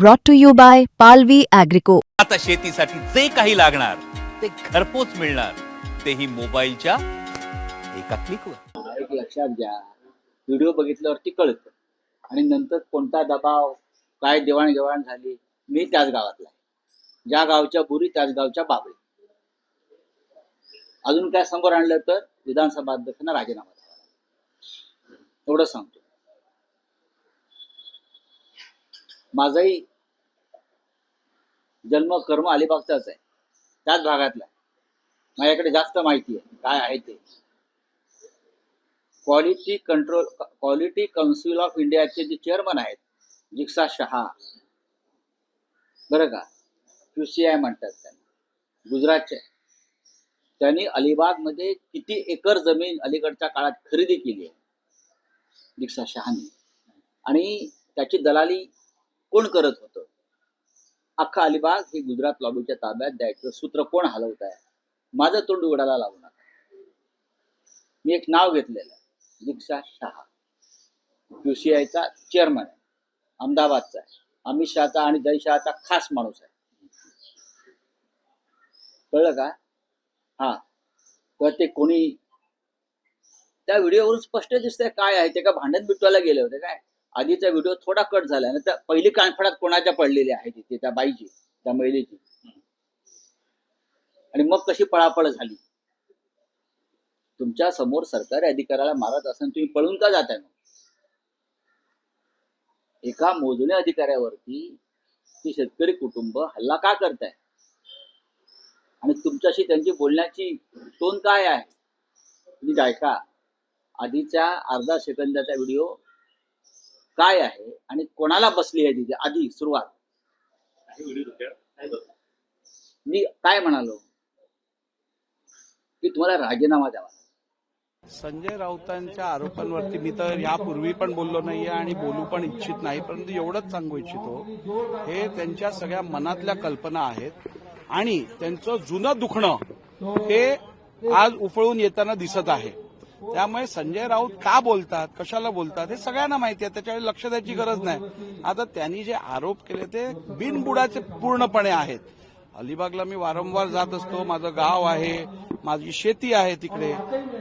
brought to you by Palvi Agrico. आता शेतीसाठी जे काही लागणार ते घरपोच मिळणार. तेही मोबाईलच्या एका क्लिकवर एक लक्षात घ्या. व्हिडिओ बघितल्यावरती कळतं. आणि नंतर कोणता दबाव काय देवाणघेवाण झाली मी त्याच गावातला आहे. ज्या गावच्या बुरी त्याच गावच्या बाबळी अजून काय समोर आणलं तर विधानसभा अध्यक्षांना राजीनामा द्यावा एवढं सांगतो. माझाही जन्म कर्म अलिबागचाच आहे त्याच भागातला. माझ्याकडे जास्त माहिती आहे. काय आहे ते? Quality control quality council of इंडियाचे जे चेअरमन आहेत जिक्सा शहा. बरं का? क्यू सी आय म्हणतात त्यांना. गुजरातचे त्यांनी अलिबागमध्ये किती एकर जमीन अलीकडच्या काळात खरेदी केली आहे? जिक्सा शहानी. आणि त्याची दलाली कोण करत होतं? अख्खा अलिबाग हे गुजरात लॉबीच्या ताब्यात द्यायचं सूत्र कोण हलवत आहे माझं तोंड उघडायला लावू नका. मी एक नाव घेतलेलं आहे. दीक्षा शहा. युसीआयचा चेअरमन आहे. अहमदाबादचा आहे. अमित शहाचा आणि जय शहाचा खास माणूस आहे. कळलं का? हा. तर ते कोणी त्या व्हिडिओवरून स्पष्ट दिसतंय काय आहे. ते का भांडण बिटवायला गेले होते काय? आधीचा व्हिडिओ थोडा कट झाला. ना पहिली कानफडात कोणाच्या पडलेली आहे तिथे त्या बाईची त्या महिलेची. आणि मग कशी पळापळ झाली? तुमच्यासमोर सरकारी अधिकाऱ्याला मारत असताना तुम्ही पळून का जाताय मग? एका मोजण्या अधिकाऱ्यावरती ती शेतकरी कुटुंब हल्ला का करताय? आणि तुमच्याशी त्यांची बोलण्याची टोन काय आहे? तुम्ही ऐका. आधीच्या अर्धा सेकंदाचा व्हिडिओ काय आहे आणि कोणाला बसली आहे तिथे? आधी सुरुवात. मी काय म्हणालो? की तुम्हाला राजीनामा द्यावा. संजय राऊतांच्या आरोपांवरती मी तर यापूर्वी पण बोललो नाहीये आणि बोलू पण इच्छित नाही परंतु एवढंच सांगू इच्छितो हे त्यांच्या सगळ्या मनातल्या कल्पना आहेत आणि त्यांचं जुनं दुखणं हे आज उफळून येताना दिसत आहे. त्यामुळे संजय राऊत का बोलतात कशाला बोलतात हे सगळ्यांना माहिती आहे. त्याच्याकडे लक्ष द्यायची गरज नाही. आता त्यांनी जे आरोप केले ते बिनबुडाचे पूर्णपणे आहेत. अलिबागला मी वारंवार जात असतो. माझं गाव आहे माझी शेती आहे तिकडे.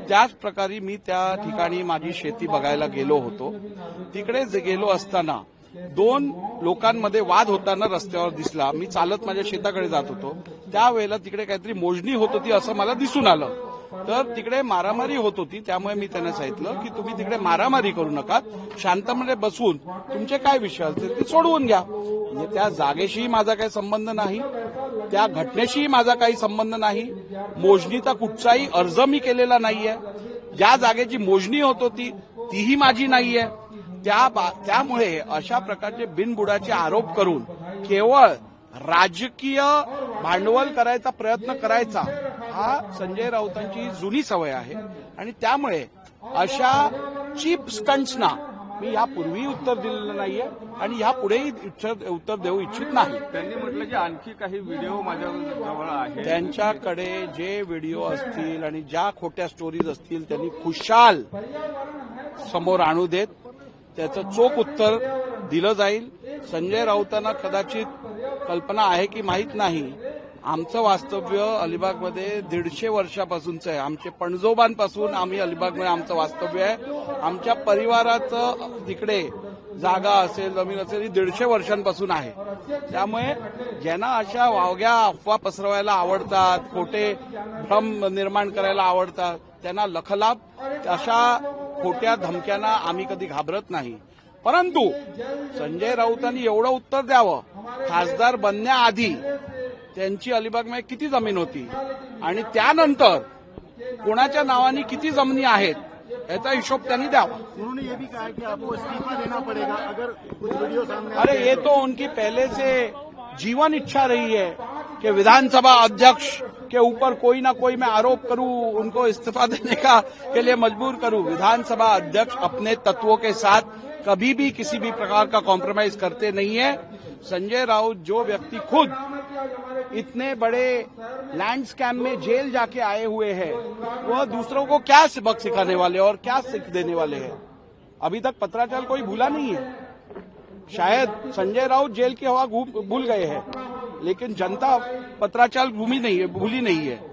त्याच प्रकारे मी त्या ठिकाणी माझी शेती बघायला गेलो होतो. तिकडे गेलो असताना दोन लोकांमध्ये वाद होताना रस्त्यावर दिसला. मी चालत माझ्या शेताकडे जात होतो. त्यावेळेला तिकडे काहीतरी मोजणी होत होती असं मला दिसून आलं. तर तिकडे मारामारी होत होती त्यामुळे मी त्यांना सांगितलं की तुम्ही तिकडे मारामारी करू नका. शांतपणे बसून तुमचे काय विषय असतील ते सोडवून घ्या. म्हणजे त्या जागेशीही माझा काही संबंध नाही त्या घटनेशीही माझा काही संबंध नाही. मोजणीचा कुठचाही अर्ज मी केलेला नाहीये. ज्या जागेची मोजणी होत होती तीही माझी नाहीये. त्या बा- त्यामुळे अशा प्रकारचे बिनबुडाचे आरोप करून केवळ राजकीय भांडवल करायचा प्रयत्न करायचा हा संजय राऊतांची जुनी सवय आहे. आणि त्यामुळे अशा चीप स्टंट्सना मी यापूर्वी उत्तर दिलेलं नाहीये आणि यापुढेही उत्तर देऊ इच्छित नाही. त्यांनी म्हटलं की आणखी काही व्हिडिओ माझ्या जवळ आहे त्यांच्याकडे जे व्हिडिओ असतील आणि ज्या खोट्या स्टोरीज असतील त्यांनी खुशाल समोर आणू देत. त्याचं चोख उत्तर दिलं जाईल. संजय राऊतांना कदाचित कल्पना आहे की माहीत नाही. आमचं वास्तव्य अलिबागमध्ये दीडशे वर्षापासूनचं आहे. आमचे पणजोबांपासून आम्ही अलिबागमध्ये आमचं वास्तव्य आहे. आमच्या परिवाराचं तिकडे जागा असेल जमीन असेल ही दीडशे वर्षांपासून आहे. त्यामुळे ज्यांना अशा वावग्या अफवा पसरवायला आवडतात खोटे भ्रम निर्माण करायला आवडतात त्यांना लखलाप अशा खोट्या धमक्यांना आम्ही कधी घाबरत नाही. परंतु संजय राऊतांनी एवढं उत्तर द्यावं. खासदार बनण्याआधी त्यांची अलिबागमध्ये किती ज़मीन होती? आणि त्यानंतर कोणाच्या नावाने किती जमिनी आहेत? याचा हिशोब त्यांनी द्यावा. उन्होंने ये भी कहा है कि आपको इस्तीफा देना पड़ेगा. अगर कुछ वीडियो सामने अरे ये तो उनकी पहले से जीवन इच्छा रही है कि विधानसभा अध्यक्ष के ऊपर कोई ना कोई मैं आरोप करूँ उनको इस्तीफा देने का के लिए मजबूर करूँ। विधानसभा अध्यक्ष अपने तत्वों के साथ कभी भी किसी भी प्रकार का कॉम्प्रोमाइज करते नहीं है। संजय राउत जो व्यक्ति खुद इतने बड़े लैंड स्कैम में जेल जाके आए हुए हैं। वह दूसरों को क्या सबक सिखाने वाले और क्या सीख देने वाले हैं? अभी तक पत्राचार कोई भूला नहीं है। शायद संजय राउत जेल की हवा भूल गए हैं। लेकिन जनता पत्राचार घूमी नहीं है, भूली नहीं है।